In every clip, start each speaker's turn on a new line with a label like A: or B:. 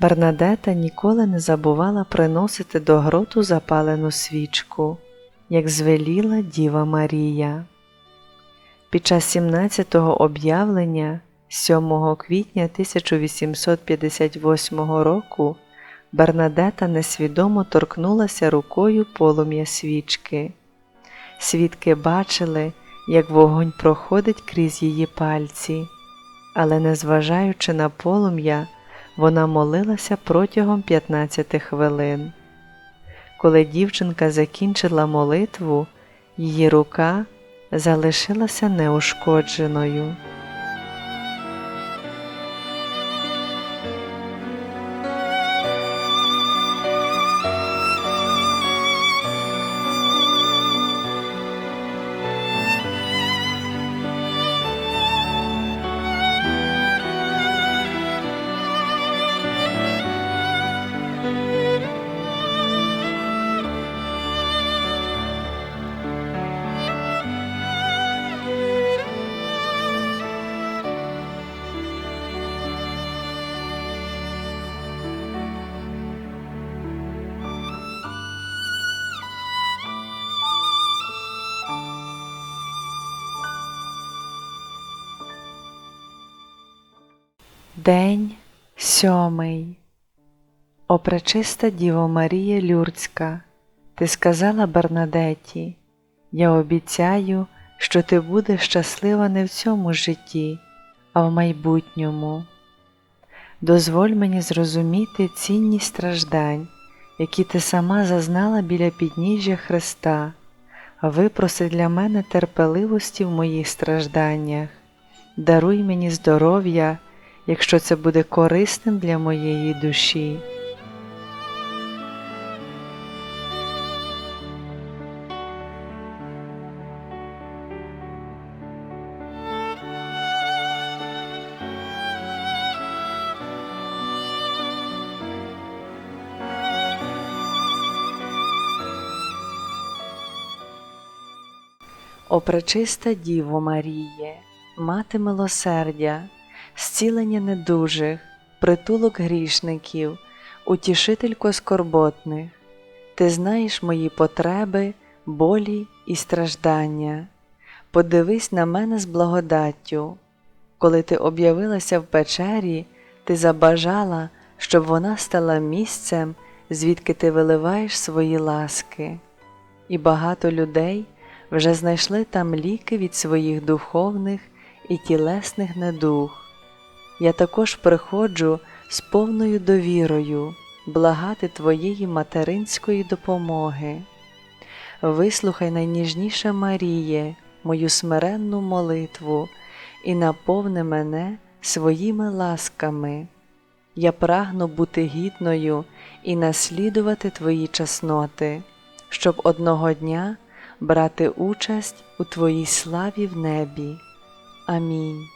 A: Бернадета ніколи не забувала приносити до гроту запалену свічку, як звеліла Діва Марія. Під час 17-го об'явлення 7 квітня 1858 року Бернадета несвідомо торкнулася рукою полум'я свічки. Свідки бачили, як вогонь проходить крізь її пальці, але, незважаючи на полум'я, вона молилася протягом 15 хвилин. Коли дівчинка закінчила молитву, її рука залишилася неушкодженою. День сьомий. О пречиста Діво Марія Люрцька, ти сказала Бернадеті, я обіцяю, що ти будеш щаслива не в цьому житті, а в майбутньому. Дозволь мені зрозуміти цінність страждань, які ти сама зазнала біля підніжжя Христа, випроси для мене терпеливості в моїх стражданнях. Даруй мені здоров'я якщо це буде корисним для моєї душі. О пречиста Діво Маріє, мати милосердя, зцілення недужих, притулок грішників, утішителько скорботних, ти знаєш мої потреби, болі і страждання. Подивись на мене з благодаттю. Коли ти об'явилася в печері, ти забажала, щоб вона стала місцем, звідки ти виливаєш свої ласки. І багато людей вже знайшли там ліки від своїх духовних і тілесних недуг я також приходжу з повною довірою благати Твоєї материнської допомоги. Вислухай найніжніше Маріє, мою смиренну молитву і наповни мене своїми ласками. Я прагну бути гідною і наслідувати Твої чесноти, щоб одного дня брати участь у Твоїй славі в небі. Амінь.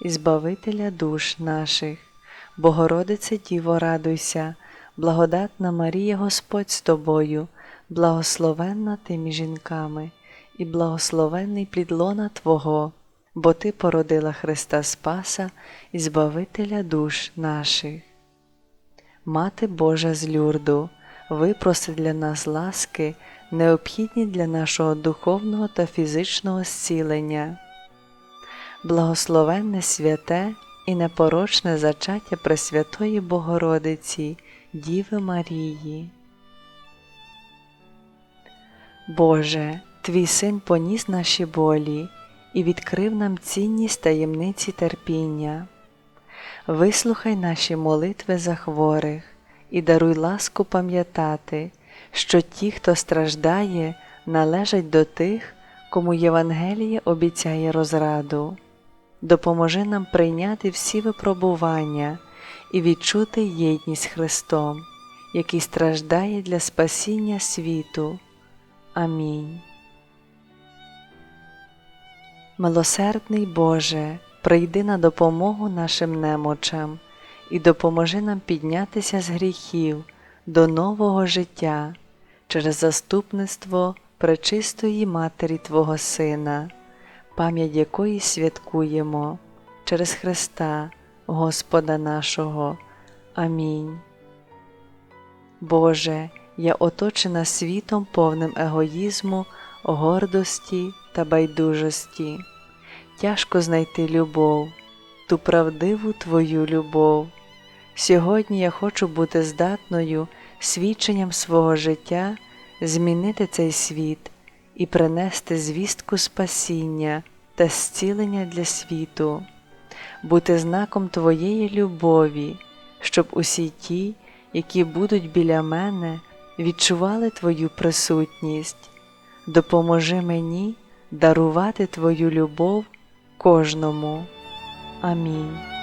A: і Збавителя душ наших. Богородице Діво, радуйся, благодатна Марія Господь з тобою, благословенна ти між жінками, і благословенний плід лона Твого, бо Ти породила Христа Спаса і Збавителя душ наших. Мати Божа з люрду, випроси для нас ласки, необхідні для нашого духовного та фізичного зцілення благословенне святе і непорочне зачаття Пресвятої Богородиці, Діви Марії. Боже, Твій Син поніс наші болі і відкрив нам цінність таємниці терпіння. Вислухай наші молитви за хворих і даруй ласку пам'ятати, що ті, хто страждає, належать до тих, кому Євангеліє обіцяє розраду допоможи нам прийняти всі випробування і відчути єдність Христом, який страждає для спасіння світу. Амінь. Милосердний Боже, прийди на допомогу нашим немочам і допоможи нам піднятися з гріхів до нового життя через заступництво пречистої Матері Твого Сина, пам'ять якої святкуємо через Христа, Господа нашого. Амінь. Боже, я оточена світом повним егоїзму, гордості та байдужості. Тяжко знайти любов, ту правдиву Твою любов. Сьогодні я хочу бути здатною свідченням свого життя змінити цей світ і принести звістку спасіння та зцілення для світу, бути знаком Твоєї любові, щоб усі ті, які будуть біля мене, відчували Твою присутність. Допоможи мені дарувати Твою любов кожному. Амінь.